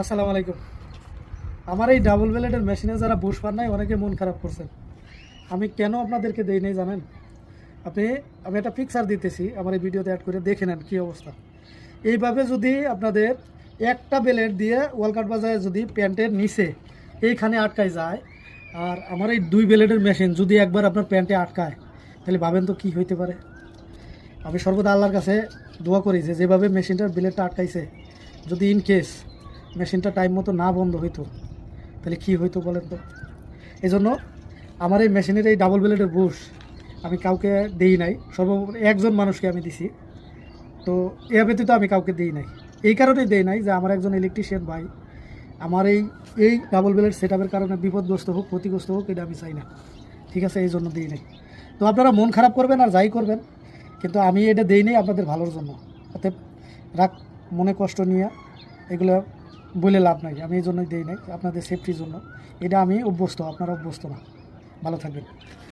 আসসালামু আলাইকুম। আমার এই ডাবল ব্লেডের মেশিনে যারা বুশ পান নাই, অনেকে মন খারাপ করছেন। আমি কেন আপনাদেরকে দেই নাই জানেন? আপনি, আমি একটা পিকচার দিতেছি, আমার এই ভিডিওতে অ্যাড করে দেখে নেন কী অবস্থা। এইভাবে যদি আপনাদের একটা ব্লেড দিয়ে ওয়ালকাট বাজায় যদি প্যান্টের নিচে এইখানে আটকায় যায়, আর আমার এই দুই ব্লেডের মেশিন যদি একবার আপনার প্যান্টে আটকায়, তাহলে ভাবেন তো কী হইতে পারে? আমি সর্বদা আল্লাহর কাছে দোয়া করি যে, যেভাবে মেশিনটার ব্লেডটা আটকাইছে, যদি ইন কেস মেশিনটা টাইম মতো না বন্ধ হইতো। তাহলে কী হইতো বলেন তো? এই জন্য আমার এই মেশিনের এই ডাবল ব্লেডের বুশ আমি কাউকে দেই নাই সর্বোপরি একজন মানুষকে আমি দিছি। তো এ ব্যতীত আমি কাউকে দিই নাই। এই কারণেই দেই নাই যে আমার একজন ইলেকট্রিশিয়ান ভাই আমার এই এই ডাবল ব্লেড সেট কারণে বিপদগ্রস্ত হোক, ক্ষতিগ্রস্ত হোক, এটা আমি চাই না। ঠিক আছে, এই জন্য দিই নাই। তো আপনারা মন খারাপ করবেন আর যাই করবেন, কিন্তু আমি এটা দেই নাই আপনাদের ভালোর জন্য। অতএব রাগ মনে কষ্ট নিয়ে এগুলো বলে লাভ নাই, আমি এই জন্যই দেই নাই, আপনাদের সেফটির জন্য। এটা আমি অভ্যস্ত, আপনারা অভ্যস্ত না। ভালো থাকবেন।